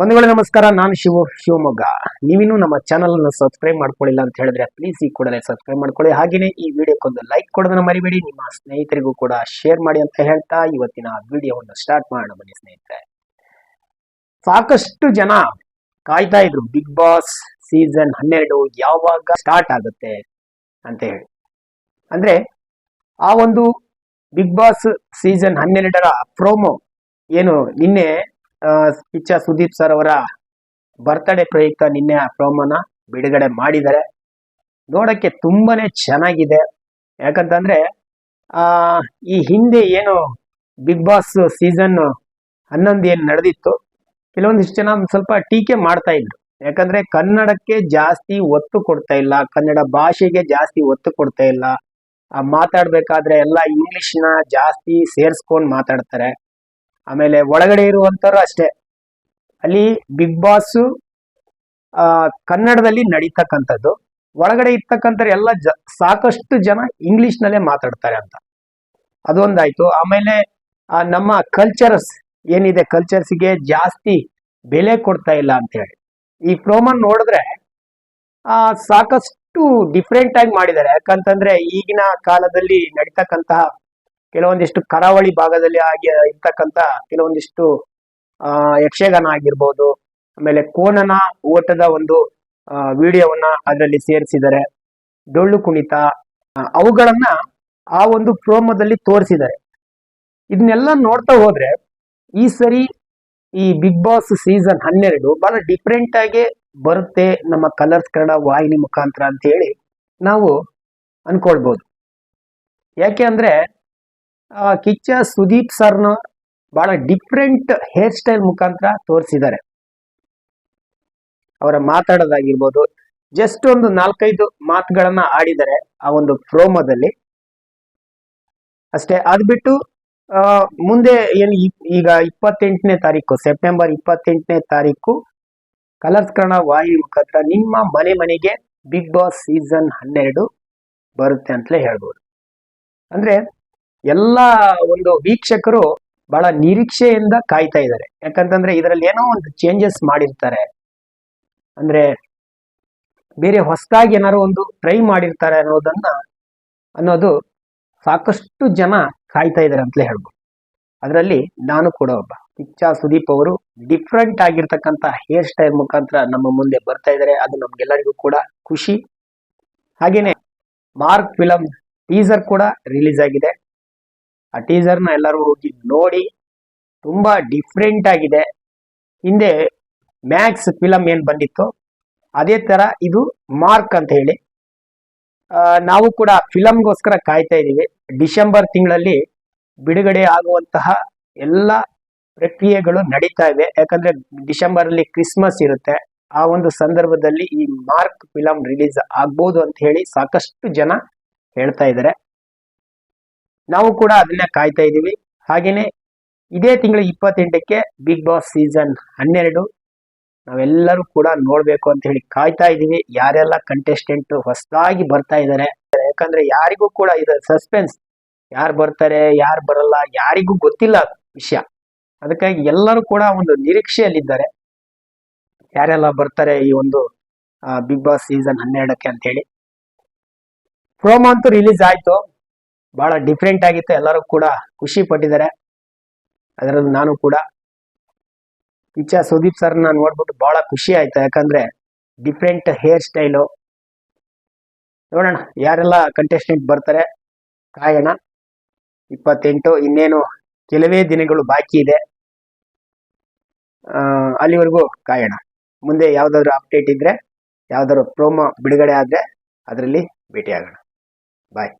ಬಂಧುಗಳೇ, ನಮಸ್ಕಾರ. ನಾನು ಶಿವ ಶಿವಮೊಗ್ಗ. ನೀವಿನ್ನೂ ನಮ್ಮ ಚಾನಲ್ ಅನ್ನು ಸಬ್ಸ್ಕ್ರೈಬ್ ಮಾಡ್ಕೊಳ್ಳಿಲ್ಲ ಅಂತ ಹೇಳಿದ್ರೆ ಪ್ಲೀಸ್ ಈ ಕೂಡಲೇ ಸಬ್ಸ್ಕ್ರೈಬ್ ಮಾಡ್ಕೊಳ್ಳಿ. ಹಾಗೆಯೇ ಈ ವಿಡಿಯೋಕ್ಕೊಂದು ಲೈಕ್ ಕೊಡೋದನ್ನ ಮರಿಬೇಡಿ. ನಿಮ್ಮ ಸ್ನೇಹಿತರಿಗೂ ಕೂಡ ಶೇರ್ ಮಾಡಿ ಅಂತ ಹೇಳ್ತಾ ಇವತ್ತಿನ ವಿಡಿಯೋವನ್ನು ಸ್ಟಾರ್ಟ್ ಮಾಡೋಣ ಬನ್ನಿ ಸ್ನೇಹಿತರೆ. ಸಾಕಷ್ಟು ಜನ ಕಾಯ್ತಾ ಇದ್ರು. ಬಿಗ್ ಬಾಸ್ ಸೀಸನ್ ಹನ್ನೆರಡು ಯಾವಾಗ ಸ್ಟಾರ್ಟ್ ಆಗುತ್ತೆ ಅಂತ ಹೇಳಿ. ಅಂದ್ರೆ ಆ ಒಂದು ಬಿಗ್ ಬಾಸ್ ಸೀಸನ್ ಹನ್ನೆರಡರ ಪ್ರೋಮೋ ಏನು, ನಿನ್ನೆ ಕಿಚ್ಚ ಸುದೀಪ್ ಸರ್ ಅವರ ಬರ್ತ್ಡೇ ಪ್ರಯುಕ್ತ ನಿನ್ನೆ ಆ ಪ್ರೋಮೋನ ಬಿಡುಗಡೆ ಮಾಡಿದ್ದಾರೆ. ನೋಡಕ್ಕೆ ತುಂಬಾನೇ ಚೆನ್ನಾಗಿದೆ. ಯಾಕಂತಂದ್ರೆ, ಆ, ಈ ಹಿಂದೆ ಏನು ಬಿಗ್ ಬಾಸ್ ಸೀಸನ್ ಹನ್ನೊಂದು ಏನು ನಡೆದಿತ್ತು, ಕೆಲವೊಂದಿಷ್ಟು ಜನ ಸ್ವಲ್ಪ ಟೀಕೆ ಮಾಡ್ತಾ ಇದ್ರು. ಯಾಕಂದ್ರೆ ಕನ್ನಡಕ್ಕೆ ಜಾಸ್ತಿ ಒತ್ತು ಕೊಡ್ತಾ ಇಲ್ಲ, ಕನ್ನಡ ಭಾಷೆಗೆ ಜಾಸ್ತಿ ಒತ್ತು ಕೊಡ್ತಾ ಇಲ್ಲ. ಮಾತಾಡ್ಬೇಕಾದ್ರೆ ಎಲ್ಲ ಇಂಗ್ಲಿಷ್ನ ಜಾಸ್ತಿ ಸೇರಿಸ್ಕೊಂಡು ಮಾತಾಡ್ತಾರೆ. ಆಮೇಲೆ ಒಳಗಡೆ ಇರುವಂತವ್ರು ಅಷ್ಟೇ. ಅಲ್ಲಿ ಬಿಗ್ ಬಾಸ್ ಕನ್ನಡದಲ್ಲಿ ನಡೀತಕ್ಕಂಥದ್ದು. ಒಳಗಡೆ ಇರ್ತಕ್ಕಂಥ ಎಲ್ಲ ಜ, ಸಾಕಷ್ಟು ಜನ ಇಂಗ್ಲಿಷ್ ನಲ್ಲೇ ಮಾತಾಡ್ತಾರೆ ಅಂತ. ಅದೊಂದಾಯ್ತು. ಆಮೇಲೆ ನಮ್ಮ ಕಲ್ಚರ್ಸ್ ಏನಿದೆ? ಕಲ್ಚರ್ಸ್ಗೆ ಜಾಸ್ತಿ ಬೆಲೆ ಕೊಡ್ತಾ ಇಲ್ಲ ಅಂತ ಹೇಳಿ ಈ ಪ್ರೋಮನ್ ನೋಡಿದ್ರೆ ಸಾಕಷ್ಟು ಡಿಫ್ರೆಂಟ್ ಆಗಿ ಮಾಡಿದ್ದಾರೆ. ಯಾಕಂತಂದ್ರೆ ಈಗಿನ ಕಾಲದಲ್ಲಿ ನಡೀತಕ್ಕಂತಹ ಕೆಲವೊಂದಿಷ್ಟು ಕರಾವಳಿ ಭಾಗದಲ್ಲಿ ಆಗಿ ಇರ್ತಕ್ಕಂಥ ಕೆಲವೊಂದಿಷ್ಟು, ಆ, ಯಕ್ಷಗಾನ ಆಗಿರ್ಬೋದು, ಆಮೇಲೆ ಕೋನನ ಓಟದ ಒಂದು ವಿಡಿಯೋವನ್ನ ಅದರಲ್ಲಿ ಸೇರಿಸಿದ್ದಾರೆ. ಡೊಳ್ಳು ಕುಣಿತ ಅವುಗಳನ್ನ ಆ ಒಂದು ಪ್ರೋಮೋದಲ್ಲಿ ತೋರಿಸಿದ್ದಾರೆ. ಇದನ್ನೆಲ್ಲ ನೋಡ್ತಾ ಹೋದ್ರೆ, ಈ ಸರಿ ಈ ಬಿಗ್ ಬಾಸ್ ಸೀಸನ್ ಹನ್ನೆರಡು ಬಹಳ ಡಿಫ್ರೆಂಟ್ ಆಗಿ ಬರುತ್ತೆ ನಮ್ಮ ಕಲರ್ಸ್ ಕನ್ನಡ ವಾಹಿನಿ ಮುಖಾಂತರ ಅಂತ ಹೇಳಿ ನಾವು ಅನ್ಕೊಳ್ಬಹುದು ಯಾಕೆ ಅಂದ್ರೆ ಕಿಚ್ಚ ಸುದೀಪ್ ಸರ್ನ ಬಹಳ ಡಿಫ್ರೆಂಟ್ ಹೇರ್ ಸ್ಟೈಲ್ ಮುಖಾಂತರ ತೋರಿಸಿದ್ದಾರೆ. ಅವರ ಮಾತಾಡೋದಾಗಿರ್ಬೋದು ಜಸ್ಟ್ ಒಂದು ನಾಲ್ಕೈದು ಮಾತುಗಳನ್ನ ಆಡಿದ್ದಾರೆ ಆ ಒಂದು ಪ್ರೋಮೋದಲ್ಲಿ. ಅಷ್ಟೇ ಅದ್ ಬಿಟ್ಟು ಆ, ಮುಂದೆ ಏನು ಈಗ ಇಪ್ಪತ್ತೆಂಟನೇ ತಾರೀಕು ಸೆಪ್ಟೆಂಬರ್ ಇಪ್ಪತ್ತೆಂಟನೇ ತಾರೀಕು ಕಲರ್ಸ್ ಕನ್ನಡ ವಾಹಿನಿ ಮುಖಾಂತರ ನಿಮ್ಮ ಮನೆ ಮನೆಗೆ ಬಿಗ್ ಬಾಸ್ ಸೀಸನ್ ಹನ್ನೆರಡು ಬರುತ್ತೆ ಅಂತಲೇ ಹೇಳ್ಬೋದು. ಅಂದ್ರೆ ಎಲ್ಲ ಒಂದು ವೀಕ್ಷಕರು ಬಹಳ ನಿರೀಕ್ಷೆಯಿಂದ ಕಾಯ್ತಾ ಇದ್ದಾರೆ. ಯಾಕಂತಂದ್ರೆ ಇದರಲ್ಲಿ ಏನೋ ಒಂದು ಚೇಂಜಸ್ ಮಾಡಿರ್ತಾರೆ. ಅಂದ್ರೆ ಬೇರೆ ಹೊಸದಾಗಿ ಏನಾರು ಒಂದು ಟ್ರೈ ಮಾಡಿರ್ತಾರೆ ಅನ್ನೋದನ್ನ ಅನ್ನೋದು ಸಾಕಷ್ಟು ಜನ ಕಾಯ್ತಾ ಇದ್ದಾರೆ ಅಂತಲೇ ಹೇಳ್ಬೋದು. ಅದರಲ್ಲಿ ನಾನು ಕೂಡ ಒಬ್ಬ. ಕಿಚ್ಚ ಸುದೀಪ್ ಅವರು ಡಿಫ್ರೆಂಟ್ ಆಗಿರ್ತಕ್ಕಂಥ ಹೇರ್ ಸ್ಟೈಲ್ ಮುಖಾಂತರ ನಮ್ಮ ಮುಂದೆ ಬರ್ತಾ ಇದ್ದಾರೆ. ಅದು ನಮ್ಗೆಲ್ಲರಿಗೂ ಕೂಡ ಖುಷಿ. ಹಾಗೇನೆ ಮಾರ್ಕ್ ಫಿಲಂ ಟೀಸರ್ ಕೂಡ ರಿಲೀಸ್ ಆಗಿದೆ. ಆ ಟೀಸರ್ನ ಎಲ್ಲರೂ ಹೋಗಿ ನೋಡಿ. ತುಂಬಾ ಡಿಫ್ರೆಂಟ್ ಆಗಿದೆ. ಹಿಂದೆ ಮ್ಯಾಕ್ಸ್ ಫಿಲಮ್ ಏನ್ ಬಂದಿತ್ತು, ಅದೇ ತರ ಇದು ಮಾರ್ಕ್ ಅಂತ ಹೇಳಿ. ನಾವು ಕೂಡ ಫಿಲಮ್ಗೋಸ್ಕರ ಕಾಯ್ತಾ ಇದ್ದೀವಿ. ಡಿಸೆಂಬರ್ ತಿಂಗಳಲ್ಲಿ ಬಿಡುಗಡೆ ಆಗುವಂತಹ ಎಲ್ಲ ಪ್ರಕ್ರಿಯೆಗಳು ನಡೀತಾ ಇವೆ. ಯಾಕಂದ್ರೆ ಡಿಸೆಂಬರ್ ಅಲ್ಲಿ ಕ್ರಿಸ್ಮಸ್ ಇರುತ್ತೆ. ಆ ಒಂದು ಸಂದರ್ಭದಲ್ಲಿ ಈ ಮಾರ್ಕ್ ಫಿಲಂ ರಿಲೀಸ್ ಆಗ್ಬೋದು ಅಂತ ಹೇಳಿ ಸಾಕಷ್ಟು ಜನ ಹೇಳ್ತಾ ಇದ್ದಾರೆ. ನಾವು ಕೂಡ ಅದನ್ನ ಕಾಯ್ತಾ ಇದ್ದೀವಿ. ಹಾಗೇನೆ ಇದೇ ತಿಂಗಳ ಇಪ್ಪತ್ತೆಂಟಕ್ಕೆ ಬಿಗ್ ಬಾಸ್ ಸೀಸನ್ ಹನ್ನೆರಡು. ನಾವೆಲ್ಲರೂ ಕೂಡ ನೋಡ್ಬೇಕು ಅಂತ ಹೇಳಿ ಕಾಯ್ತಾ ಇದೀವಿ ಯಾರೆಲ್ಲ ಕಂಟೆಸ್ಟೆಂಟ್ ಹೊಸದಾಗಿ ಬರ್ತಾ ಇದ್ದಾರೆ, ಯಾಕಂದ್ರೆ ಯಾರಿಗೂ ಕೂಡ ಇದು ಸಸ್ಪೆನ್ಸ್ ಯಾರು ಬರ್ತಾರೆ, ಯಾರು ಬರಲ್ಲ, ಯಾರಿಗೂ ಗೊತ್ತಿಲ್ಲ ವಿಷಯ. ಅದಕ್ಕಾಗಿ ಎಲ್ಲರೂ ಕೂಡ ಒಂದು ನಿರೀಕ್ಷೆಯಲ್ಲಿದ್ದಾರೆ. ಯಾರೆಲ್ಲ ಬರ್ತಾರೆ ಈ ಒಂದು ಬಿಗ್ ಬಾಸ್ ಸೀಸನ್ ಹನ್ನೆರಡಕ್ಕೆ ಅಂತ ಹೇಳಿ. ಪ್ರೋಮೋ ಅಂತೂ ರಿಲೀಸ್ ಆಯ್ತು. ಬಹಳ ಡಿಫ್ರೆಂಟ್ ಆಗಿತ್ತು. ಎಲ್ಲರೂ ಕೂಡ ಖುಷಿ ಪಟ್ಟಿದ್ದಾರೆ. ಅದರಲ್ಲಿ ನಾನು ಕೂಡ. ಕಿಚ್ಚ ಸುದೀಪ್ ಸರ್ನ ನೋಡ್ಬಿಟ್ಟು ಬಹಳ ಖುಷಿ ಆಯ್ತು. ಯಾಕಂದ್ರೆ ಡಿಫ್ರೆಂಟ್ ಹೇರ್ ಸ್ಟೈಲು ನೋಡೋಣ, ಯಾರೆಲ್ಲ ಕಂಟೆಸ್ಟೆಂಟ್ ಬರ್ತಾರೆ. ಕಾಯೋಣ. ಇಪ್ಪತ್ತೆಂಟು, ಇನ್ನೇನು ಕೆಲವೇ ದಿನಗಳು ಬಾಕಿ ಇದೆ. ಅಲ್ಲಿವರೆಗೂ ಕಾಯೋಣ. ಮುಂದೆ ಯಾವ್ದಾದ್ರು ಅಪ್ಡೇಟ್ ಇದ್ರೆ, ಯಾವ್ದಾದ್ರು ಪ್ರೋಮೋ ಬಿಡುಗಡೆ ಆದ್ರೆ ಅದರಲ್ಲಿ ಭೇಟಿಯಾಗೋಣ. ಬಾಯ್